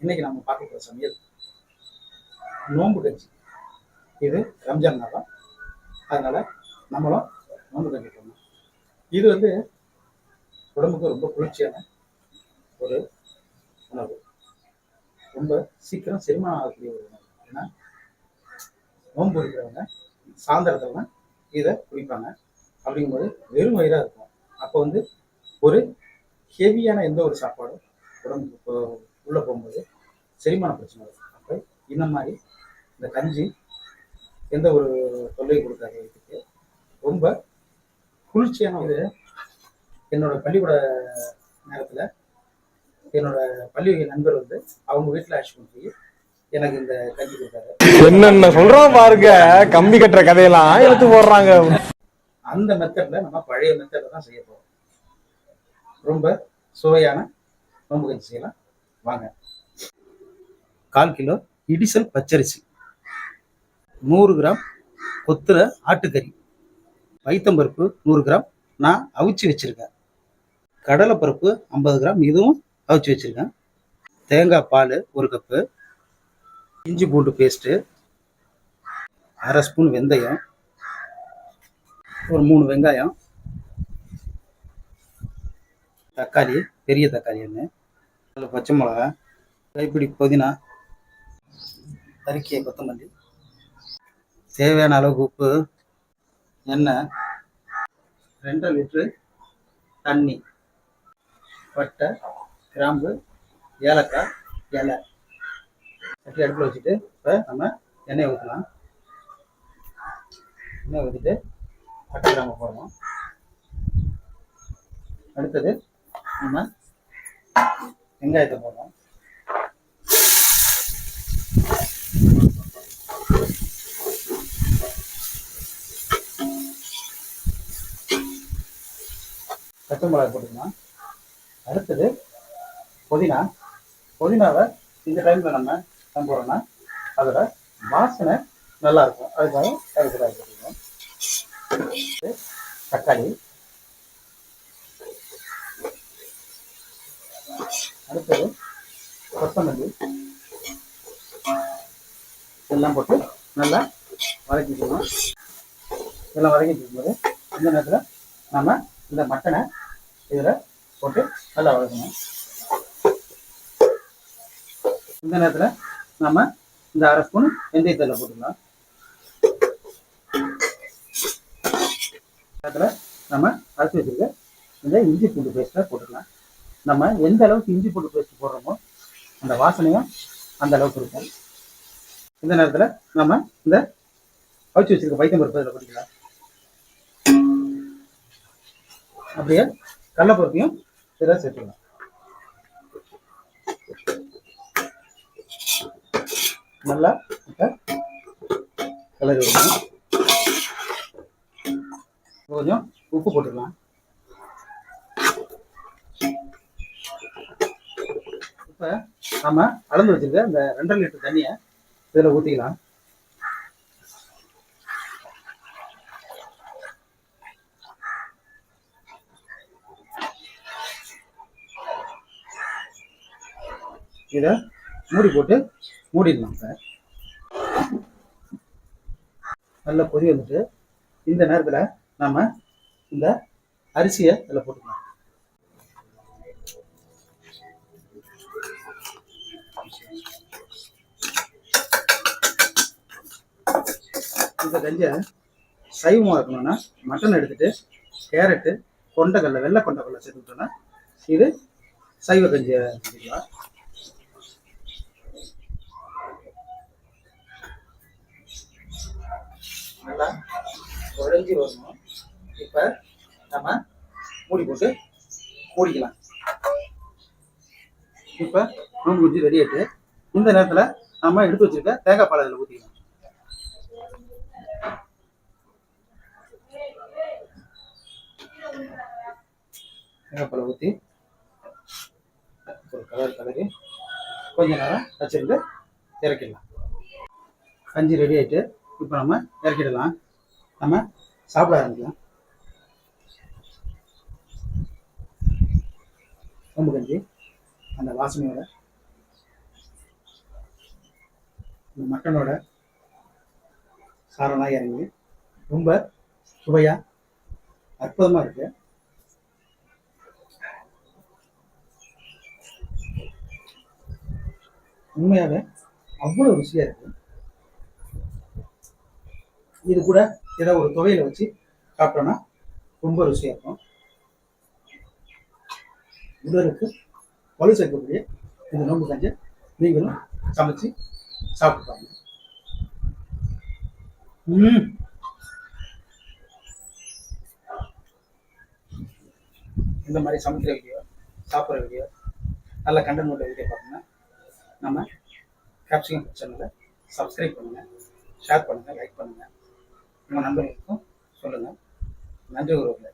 இன்னைக்கு நம்ம பார்க்க போகிற சமையல் நோன்பு கஞ்சி. இது ரம்ஜான் மாதம் அதனால நம்மளும் நோன்பு கஞ்சி போடணும் இது வந்து உடம்புக்கு ரொம்ப குளிர்ச்சியான ஒரு உணவு. ரொம்ப சீக்கிரம் செரிமானம் ஆகக்கூடிய ஒரு உணவு. ஏன்னா நோன்பு இருக்கிறவங்க சாயந்தரத்துல இதை குடிப்பாங்க. அப்படிங்கும்போது வெறும் வயிறாக இருக்கும். அப்போ வந்து ஒரு ஹெவியான எந்த ஒரு சாப்பாடும் உடம்புக்கு போ- உள்ள போகும்போது செரிமான பிரச்சனை வரும். அப்போ இந்த மாதிரி இந்த கஞ்சி எந்த ஒரு தொல்லையும் கொடுக்காத வயிற்றுக்கு ரொம்ப குளிர்ச்சியான இது என்னோட பள்ளிக்கூட நேரத்தில் என்னோட பள்ளி நண்பர் வந்து அவங்க வீட்டில் அழைச்சி கொண்டு போய் எனக்கு இந்த கஞ்சி கொடுத்தாரு. என்னென்ன சொல்றான் பாருங்க கம்பி கட்டுற கதையெல்லாம் எடுத்து போடுறாங்க. அந்த மெத்தட்ல நம்ம பழைய மெத்தட்ல தான் செய்ய போறோம். ரொம்ப சுவையான நோம்பு கஞ்சி செய்யலாம் வாங்க. கால் கிலோ இடிசல் பச்சரிசி. நூறு கிராம் கொத்துற ஆட்டுக்கறி. வைத்தம்பருப்பு நூறு கிராம். நான் அவிச்சு வச்சிருக்கேன். கடலைப்பருப்பு ஐம்பது கிராம். இதுவும் அவிச்சு வச்சிருக்கேன். தேங்காய் பால் ஒரு கப்பு. இஞ்சி பூண்டு பேஸ்ட்டு. அரை ஸ்பூன் வெந்தயம். ஒரு மூணு வெங்காயம். தக்காளி பெரிய தக்காளி ஒன்று அதில் பச்சை மிளகா கைப்பிடி புதினா நறுக்கிய கொத்தமல்லி தேவையான அளவுக்கு உப்பு எண்ணெய் ரெண்டரை லிட்ரு தண்ணி பட்டை கிராம்பு ஏலக்காய் இலை. சட்டி அடுப்பில் வச்சுட்டு இப்போ நம்ம எண்ணெயை ஊற்றலாம். எண்ணெய் ஊற்றிட்டு பட்டை கிராம்பு போடணும். அடுத்தது நம்ம வெங்காயத்தை போடணும் பச்சை மிளகாய் போட்டுக்கலாம். அடுத்தது புதினா. புதினாவை இந்த டைமில் நம்ம நம்ம போடுறோம்னா அதில் வாசனை நல்லா இருக்கும். அதுக்காக அதுக்கு போட்டுக்கணும் தக்காளி. அடுத்தது கொத்தமல்லி எல்லாம் போட்டு நல்லா வதக்கிக்கணும் இதெல்லாம் வதக்கிட்டு இருக்கும்போது இந்த நேரத்தில் நம்ம இந்த மட்டனை இதில் போட்டு நல்லா வதக்கணும். இந்த நேரத்தில் நம்ம இந்த அரை ஸ்பூன் வெந்தயத்தில் போட்டுக்கலாம். நேரத்தில் நம்ம அரைச்சி வச்சுருக்க இந்த இஞ்சி பூண்டு பேஸ்ட்டை போட்டுக்கலாம். நம்ம எந்த அளவுக்கு இஞ்சி பூண்டு பேஸ்ட் போடுறோமோ அந்த வாசனையும் அந்த அளவுக்கு இருக்கும். இந்த நேரத்தில் நம்ம இந்த அவிச்சு வச்சிருக்க வைத்தம் பருப்பு இதில் போட்டுக்கலாம். அப்படியே கடலைப்பருப்பையும் இதில் சேர்த்துக்கலாம் நல்லா கலரி விடணும். கொஞ்சம் உப்பு போட்டுக்கலாம். இப்போ நம்ம அளந்து வச்சிருக்க இந்த ரெண்டரை லிட்டர் தண்ணியை இதில் ஊற்றிக்கலாம் இதை மூடி போட்டு மூடிடலாம் சார் நல்லா கொதி வந்துட்டு இந்த நேரத்தில் நம்ம இந்த அரிசியை இதில் போட்டுக்கலாம். இந்த கஞ்சியை சைவமாக இருக்கணும்னா மட்டன் எடுத்துட்டு கேரட்டு கொண்டக்கடலை வெள்ளை கொண்டக்கடலை சேர்த்துக்கிட்டோம்னா இது சைவ கஞ்சியை செஞ்சுக்கலாம் நல்லா குழஞ்சி வரணும். இப்போ நம்ம மூடி போட்டு மூடிக்கலாம். இப்போ நூல் குஞ்சு ரெடி ஆயிட்டு இந்த நேரத்தில் நம்ம எடுத்து வச்சிருக்க தேங்காய் பால் அதில் ஊற்றிக்கலாம் தேங்காய்பழம் ஊற்றி ஒரு கலர் கலரி கொஞ்ச நேரம் வச்சுருந்து இறக்கிடலாம். கஞ்சி ரெடி ஆயிட்டு இப்போ நம்ம இறக்கிடலாம். நம்ம சாப்பிட ஆரம்பிக்கலாம். கொம்பு கஞ்சி அந்த வாசனையோட இந்த மட்டனோட சாரெல்லாம் இறங்கி ரொம்ப சுவையா அற்புதமா இருக்கு. உண்மையாவே அவ்வளோ ருசியாக இருக்கு. இது கூட ஏதோ ஒரு துவையில வச்சு சாப்பிட்டோம்னா ரொம்ப ருசியாக இருக்கும். உடலுக்கு வலு சேர்க்கக்கூடிய இந்த நோம்பு கஞ்சி நீங்களும் சமைச்சு சாப்பிட்டு பாருங்க. ம் இந்த மாதிரி சமைக்கிற வீடியோ சாப்பிட்ற வீடியோ நல்ல கண்டென்ட் உள்ள வீடியோ பார்த்தீங்கன்னா நம்ம கேப்சிகம் சேனலை சப்ஸ்கிரைப் பண்ணுங்கள் ஷேர் பண்ணுங்கள் லைக் பண்ணுங்கள் உங்கள் நண்பர்களுக்கும் சொல்லுங்கள் நன்றி உறவுகளை.